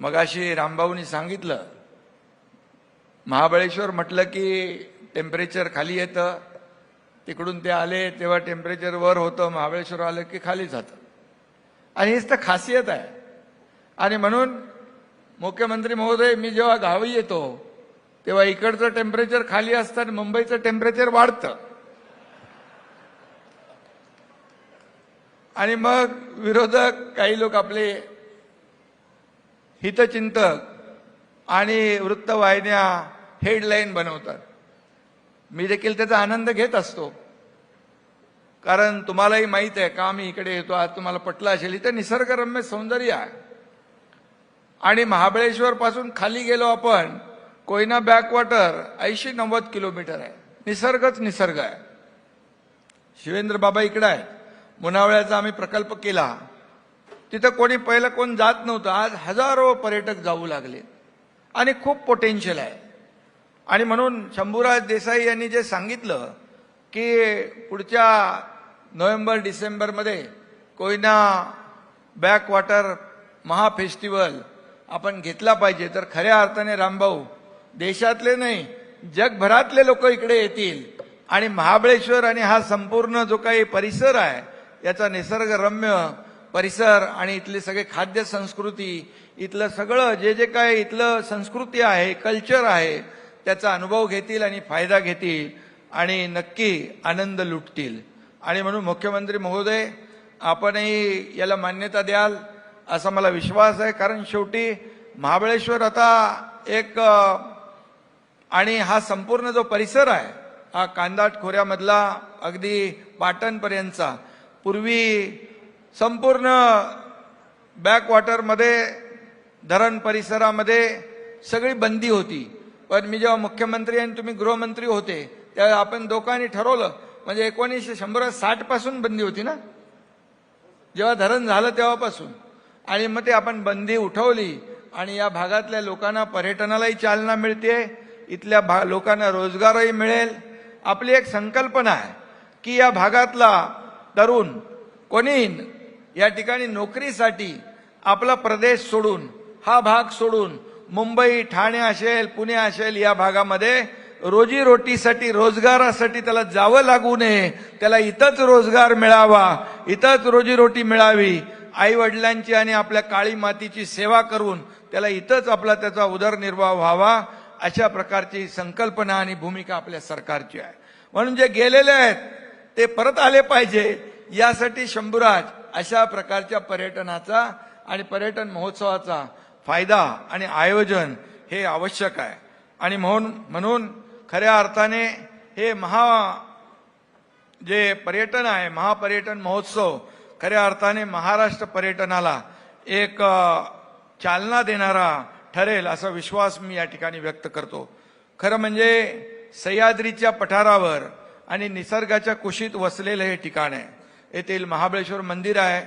मगाशी रामभाऊनी सांगितलं. महाबळेश्वर म्हटलं की टेम्परेचर खाली येतं. तिकडून ते आले तेव्हा टेम्परेचर वर होतं. महाबळेश्वर आलं की खाली जातं. आणि हीच तर खासियत आहे. आणि म्हणून मुख्यमंत्री महोदय मी जेव्हा गावी येतो तेव्हा इकडचं टेम्परेचर खाली असतं आणि मुंबईचं टेम्परेचर वाढतं. आणि मग विरोधक काही लोक आपले हितचिंतक आणि वृत्तवाहिन्या हेडलाईन बनवतात. मी देखील त्याचा आनंद घेत असतो. कारण तुम्हालाही माहीत आहे का मी इकडे येतो आज तुम्हाला पटलं असेल इथं निसर्गरम्य सौंदर्य आहे. आणि महाबळेश्वर पासून खाली गेलो आपण कोयना बॅकवॉटर ऐंशी नव्वद किलोमीटर आहे. निसर्गच निसर्ग आहे. शिवेंद्र बाबा इकडं आहे मुनावळ्याचा आम्ही प्रकल्प केला. तिथं कोणी पहिलं कोण जात नव्हतं. आज हजारो पर्यटक जाऊ लागले. आणि खूप पोटेन्शियल आहे. आणि म्हणून शंभूराज देसाई यांनी जे सांगितलं की पुढच्या नोव्हेंबर डिसेंबरमध्ये कोयना बॅकवॉटर महाफेस्टिवल आपण घेतला पाहिजे. तर खऱ्या अर्थाने रामभाऊ देशातले नाही जगभरातले लोक इकडे येतील. आणि महाबळेश्वर आणि हा संपूर्ण जो काही परिसर आहे याचा निसर्गरम्य परिसर आणि इथले सगळे खाद्य संस्कृती इथलं सगळं जे जे काय इथलं संस्कृती आहे कल्चर आहे त्याचा अनुभव घेतील आणि फायदा घेतील आणि नक्की आनंद लुटतील. आणि म्हणून मुख्यमंत्री महोदय आपणही याला मान्यता द्याल असा मला विश्वास आहे. कारण शेवटी महाबळेश्वर आता एक आणि हा संपूर्ण जो परिसर आहे हा कांदाट खोऱ्यामधला अगदी पाटणपर्यंतचा पूर्वी संपूर्ण बॅकवॉटरमध्ये धरण परिसरामध्ये सगळी बंदी होती. पण मी जेव्हा मुख्यमंत्री आणि तुम्ही गृहमंत्री होते त्यावेळी आपण दोघांनी ठरवलं म्हणजे एकोणीसशे शंभर साठपासून बंदी होती ना? जेव्हा धरण झालं तेव्हापासून. आणि मग ते आपण बंदी उठवली आणि या भागातल्या लोकांना पर्यटनालाही चालना मिळते इथल्या भा लोकांना रोजगारही मिळेल. आपली एक संकल्पना आहे की या भागातला तरुण कोणी या ठिकाणी नोकरीसाठी आपला प्रदेश सोडून हा भाग सोडून मुंबई ठाणे असेल पुणे असेल या भागामध्ये रोजीरोटीसाठी रोजगारासाठी त्याला जावं लागू नये. त्याला इथंच रोजगार मिळावा इथंच रोजीरोटी मिळावी. आई वडिलांची आणि आपल्या काळी मातीची सेवा करून त्याला इथंच आपला त्याचा उदरनिर्वाह व्हावा अशा प्रकारची संकल्पना आणि भूमिका आपल्या सरकारची आहे. म्हणून जे गेलेले आहेत ते परत आले पाहिजे. यासाठी शंभूराज अशा प्रकारच्या पर्यटनाचा आणि पर्यटन महोत्सवाचा फायदा आणि आयोजन हे आवश्यक आहे. आणि म्हणून म्हणून खऱ्या अर्थाने हे महा जे पर्यटन आहे महापर्यटन महोत्सव खऱ्या अर्थाने महाराष्ट्र पर्यटनाला एक चालना देणारा ठरेल असा विश्वास मी या ठिकाणी व्यक्त करतो. खरं म्हणजे सह्याद्रीच्या पठारावर आणि निसर्गाच्या कुशीत वसलेलं हे ठिकाण आहे. येथील महाबळेश्वर मंदिर आहे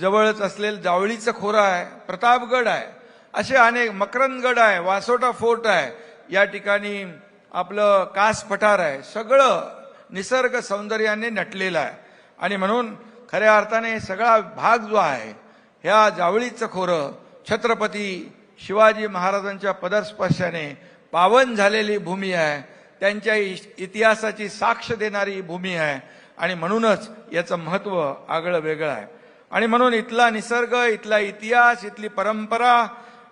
जवळच असलेलं जावळीचं खोरं आहे प्रतापगड आहे असे अनेक मकरंदगड आहे वासोटा फोर्ट आहे या ठिकाणी आपलं कास पठार आहे सगळं निसर्ग सौंदर्याने नटलेलं आहे. आणि म्हणून खऱ्या अर्थाने सगळा भाग जो आहे ह्या जावळीचं खोरं छत्रपती शिवाजी महाराजांच्या पदस्पर्शाने पावन झालेली भूमी आहे त्यांच्या इतिहासाची साक्ष देणारी भूमी आहे. आणि म्हणूनच याचं महत्त्व आगळं वेगळं आहे. आणि म्हणून इथला निसर्ग इथला इतिहास इथली परंपरा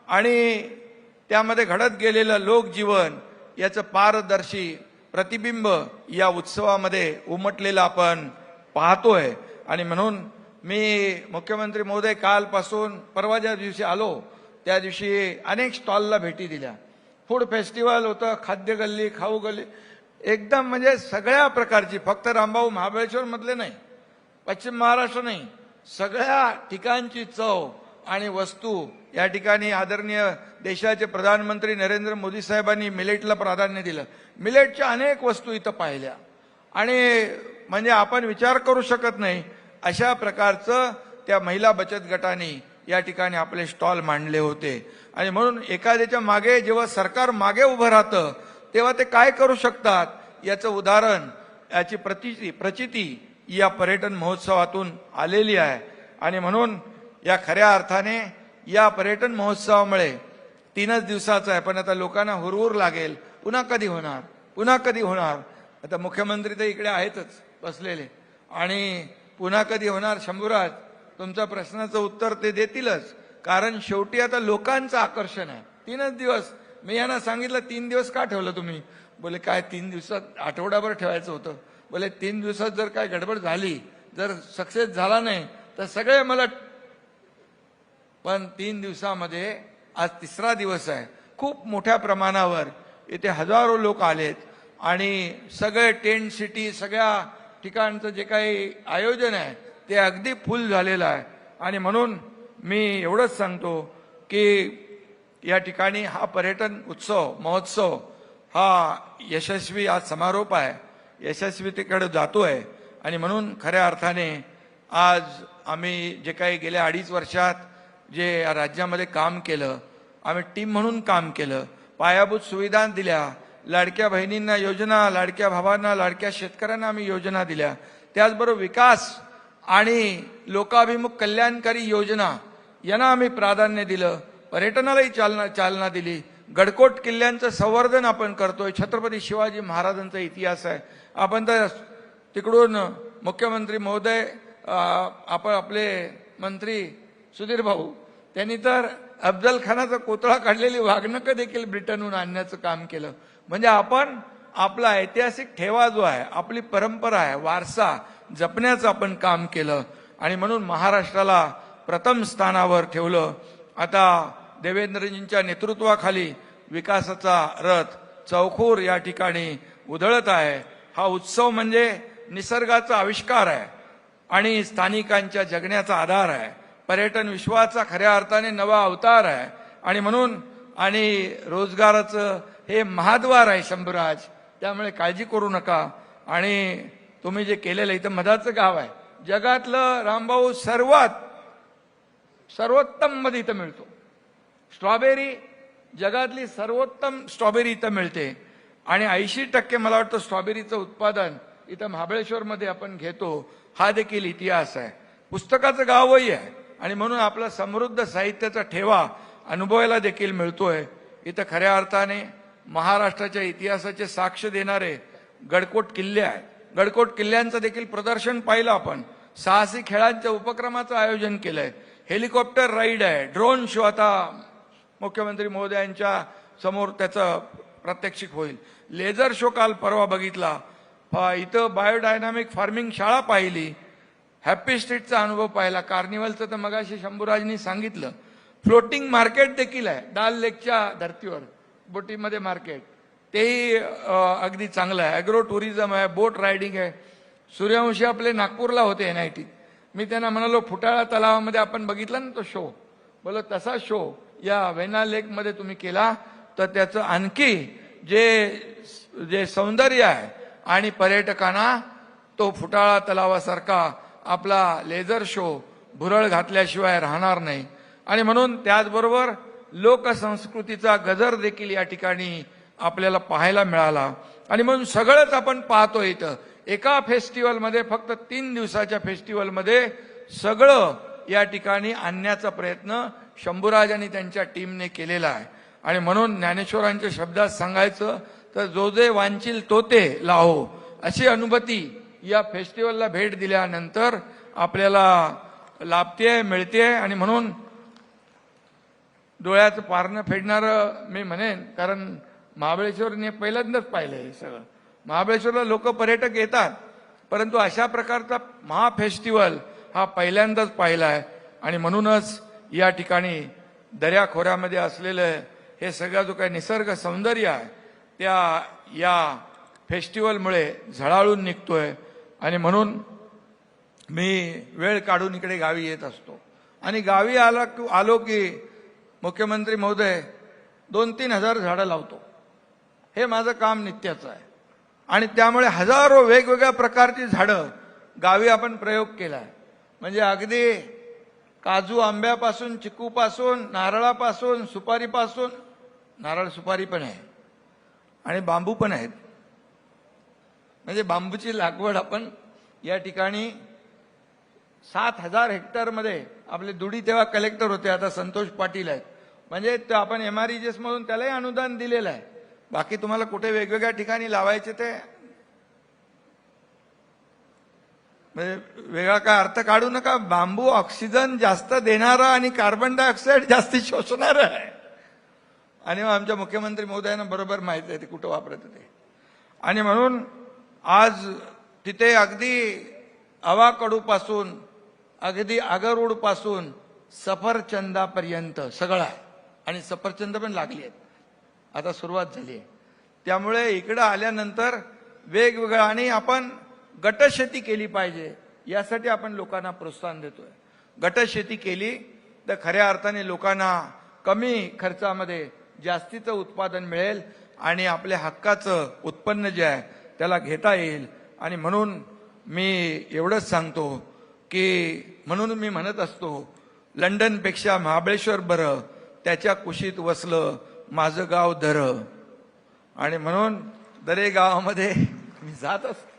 आणि त्यामध्ये घडत गेलेलं लोकजीवन याचं पारदर्शी प्रतिबिंब या उत्सवामध्ये उमटलेलं आपण पाहतोय. आणि म्हणून मी मुख्यमंत्री महोदय कालपासून परवा ज्या दिवशी आलो त्या दिवशी अनेक स्टॉलला भेटी दिल्या. फूड फेस्टिवल होतं खाद्य गल्ली खाऊ गल्ली एकदम म्हणजे सगळ्या प्रकारची फक्त रामभाऊ महाबळेश्वर मधले नाही पश्चिम महाराष्ट्र नाही सगळ्या ठिकाणची चव आणि वस्तू या ठिकाणी आदरणीय देशाचे प्रधानमंत्री नरेंद्र मोदी साहेबांनी मिलेटला प्राधान्य दिलं. मिलेटच्या अनेक वस्तू इथं पाहिल्या. आणि म्हणजे आपण विचार करू शकत नाही अशा प्रकारचं त्या महिला बचत गटाने या ठिकाणी आपले स्टॉल मांडले होते. आणि म्हणून एखाद्याच्या मागे जेव्हा सरकार मागे उभं राहतं तेव्हा ते काय करू शकतात? याचं उदाहरण याची प्रतिती प्रचिती या पर्यटन महोत्सवातून आलेली आहे. आणि म्हणून या खऱ्या अर्थाने या पर्यटन महोत्सवामुळे तीनच दिवसाचं आहे. पण आता लोकांना हुरहुर लागेल. पुन्हा कधी होणार? पुन्हा कधी होणार? आता मुख्यमंत्री तर इकडे आहेतच बसलेले. आणि पुन्हा कधी होणार शंभूराज? तुमच्या प्रश्नाचं उत्तर ते देतीलच. कारण शेवटी आता लोकांचं आकर्षण आहे. तीनच दिवस मी यांना सांगितलं तीन दिवस का ठेवलं तुम्ही? बोले काय तीन दिवसात आठवडाभर ठेवायचं होतं. बोले तीन दिवसात जर काय गडबड झाली जर सक्सेस झाला नाही तर सगळे मला पण तीन दिवसामध्ये आज तिसरा दिवस आहे. खूप मोठ्या प्रमाणावर इथे हजारो लोक आलेत आणि सगळे टेंट सिटी सगळ्या ठिकाणचं जे काही आयोजन आहे ते अगदी फुल झालेलं आहे. आणि म्हणून मी एवढंच सांगतो की या ठिकाणी हा पर्यटन उत्सव महोत्सव हा यशस्वी आज समारोप आहे. यशस्वीतेकडे आहे आणि म्हणून खऱ्या अर्थाने आज आम्ही जे काही गेल्या अडीच वर्षात जे राज्यामध्ये काम केलं आम्ही टीम म्हणून काम केलं पायाभूत सुविधा दिल्या लाडक्या बहिणींना योजना लाडक्या भावांना लाडक्या शेतकऱ्यांना आम्ही योजना दिल्या. त्याचबरोबर विकास आणि लोकाभिमुख कल्याणकारी योजना यांना आम्ही प्राधान्य दिलं. पर्यटनालाही चालना चालना दिली. गडकोट किल्ल्यांचं संवर्धन आपण करतोय. छत्रपती शिवाजी महाराजांचा इतिहास आहे. आपण तर तिकडून मुख्यमंत्री महोदय आपण आपले मंत्री सुधीर भाऊ त्यांनी तर अफजल खानाचा कोतळा काढलेली वागणकं देखील ब्रिटनहून आणण्याचं काम केलं. म्हणजे आपण आपला ऐतिहासिक ठेवा जो आहे आपली परंपरा आहे वारसा जपण्याचं आपण काम केलं. आणि म्हणून महाराष्ट्राला प्रथम स्थानावर ठेवलं. आता देवेंद्रजींच्या नेतृत्वाखाली विकासाचा रथ चौखूर या ठिकाणी उधळत आहे. हा उत्सव म्हणजे निसर्गाचा आविष्कार आहे आणि स्थानिकांच्या जगण्याचा आधार आहे. पर्यटन विश्वाचा खऱ्या अर्थाने नवा अवतार आहे. आणि म्हणून आणि रोजगाराचं हे महाद्वार आहे शंभूराज त्यामुळे काळजी करू नका. आणि तुम्ही जे केलेलं इथं मधाचं गाव आहे. जगातलं रामभाऊ सर्वात सर्वोत्तममध्ये इथं मिळतो. स्ट्रॉबेरी जगातली सर्वोत्तम स्ट्रॉबेरी इथं मिळते. आणि ऐंशी टक्के मला वाटतं स्ट्रॉबेरीचं उत्पादन इथं महाबळेश्वरमध्ये आपण घेतो हा देखील इतिहास आहे. पुस्तकाचं गावही आहे. आणि म्हणून आपला समृद्ध साहित्याचा ठेवा अनुभवायला देखील मिळतोय. इथं खऱ्या अर्थाने महाराष्ट्राच्या इतिहासाचे साक्ष देणारे गडकोट किल्ले आहेत. गडकोट किल्ल्यांचं देखील प्रदर्शन पाहिलं आपण. साहसी खेळांच्या उपक्रमाचं आयोजन केलंय. हेलिकॉप्टर राईड आहे. ड्रोन शो आता मुख्यमंत्री महोदयांच्या समोर त्याचं प्रात्यक्षिक होईल. लेझर शो काल परवा बघितला. इथं बायोडायनामिक फार्मिंग शाळा पाहिली. हॅपी स्ट्रीटचा अनुभव पाहिला. कार्निवलचं तर मगाशी शंभूराजनी सांगितलं. फ्लोटिंग मार्केट देखील आहे डाल लेकच्या धर्तीवर बोटीमध्ये मार्केट. तेही अगदी चांगलं आहे. ॲग्रो टुरिझम आहे बोट रायडिंग आहे. सूर्यवंशी आपले नागपूरला होते एन आय टी मी त्यांना म्हणालो फुटाळा तलावामध्ये आपण बघितला ना तो शो? बोल तसा शो. या वेना लेकमध्ये तुम्ही केला तर त्याचं आणखी जे जे सौंदर्य आहे आणि पर्यटकांना तो फुटाळा तलावासारखा आपला लेझर शो भुरळ घातल्याशिवाय राहणार नाही. आणि म्हणून त्याचबरोबर लोकसंस्कृतीचा गजर देखील या ठिकाणी आपल्याला पाहायला मिळाला. आणि म्हणून सगळंच आपण पाहतो इथं. एका फेस्टिवलमध्ये फक्त तीन दिवसाच्या फेस्टिवलमध्ये सगळं या ठिकाणी आणण्याचा प्रयत्न शंभूराज आणि त्यांच्या टीमने केलेला आहे. आणि म्हणून ज्ञानेश्वरांच्या शब्दात सांगायचं तर जो जे वांचिल तो ते लाहो. अशी अनुभूती या फेस्टिवलला भेट दिल्यानंतर आपल्याला लाभते मिळते आणि म्हणून डोळ्याचं पारणं फेडणारं मी म्हणेन कारण महाबळेश्वरने पहिल्यांदाच पाहिलं हे सगळं. महाबळेश्वरला लोक पर्यटक येतात परंतु अशा प्रकारचा महाफेस्टिवल हा पहिल्यांदाच पाहिला आहे. आणि म्हणूनच या ठिकाणी दर्याखोऱ्यामध्ये असलेलं हे सगळा जो काही निसर्ग सौंदर्य आहे त्या या फेस्टिवलमुळे झळाळून निघतोय. आणि म्हणून मी वेळ काढून इकडे गावी येत असतो. आणि गावी आला आलो की मुख्यमंत्री महोदय दोन तीन हजार झाडं लावतो. हे माझं काम नित्याचं आहे. आणि त्यामुळे हजारो वेगवेगळ्या प्रकारची झाडं गावी आपण प्रयोग केला आहे म्हणजे अगदी काजू आंब्यापासून चिकूपासून नारळापासून सुपारीपासून नारळ सुपारी पण आहे आणि बांबू पण आहेत. म्हणजे बांबूची लागवड आपण या ठिकाणी सात हजार हेक्टरमध्ये आपले दुडी तेव्हा कलेक्टर होते आता संतोष पाटील आहेत. म्हणजे आपण एम आर मधून त्यालाही अनुदान दिलेलं आहे. बाकी तुम्हाला कुठे वेगवेगळ्या ठिकाणी लावायचे ते म्हणजे वेगळा काय अर्थ काढू नका. बांबू ऑक्सिजन जास्त देणारा आणि कार्बन डायऑक्साईड जास्ती शोषणार आहे. आणि मग आमच्या मुख्यमंत्री महोदयांना बरोबर माहिती आहे ते कुठं वापरत होते. आणि म्हणून आज तिथे अगदी अवाकडूपासून अगदी आगरूडपासून सफरचंदापर्यंत सगळं आहे. आणि सफरचंद पण लागली आहेत. आता सुरुवात झाली आहे. त्यामुळे इकडं आल्यानंतर वेगवेगळं आणि आपण गटशेती केली पाहिजे यासाठी आपण लोकांना प्रोत्साहन देतोय. गटशेती केली तर खऱ्या अर्थाने लोकांना कमी खर्चामध्ये जास्तीचं उत्पादन मिळेल आणि आपल्या हक्काचं उत्पन्न जे आहे त्याला घेता येईल. आणि म्हणून मी एवढंच सांगतो की म्हणून मी म्हणत असतो लंडनपेक्षा महाबळेश्वर बरं त्याच्या कुशीत वसलं माझं गाव दर आणि म्हणून दरे गावामध्ये मी जात असतो.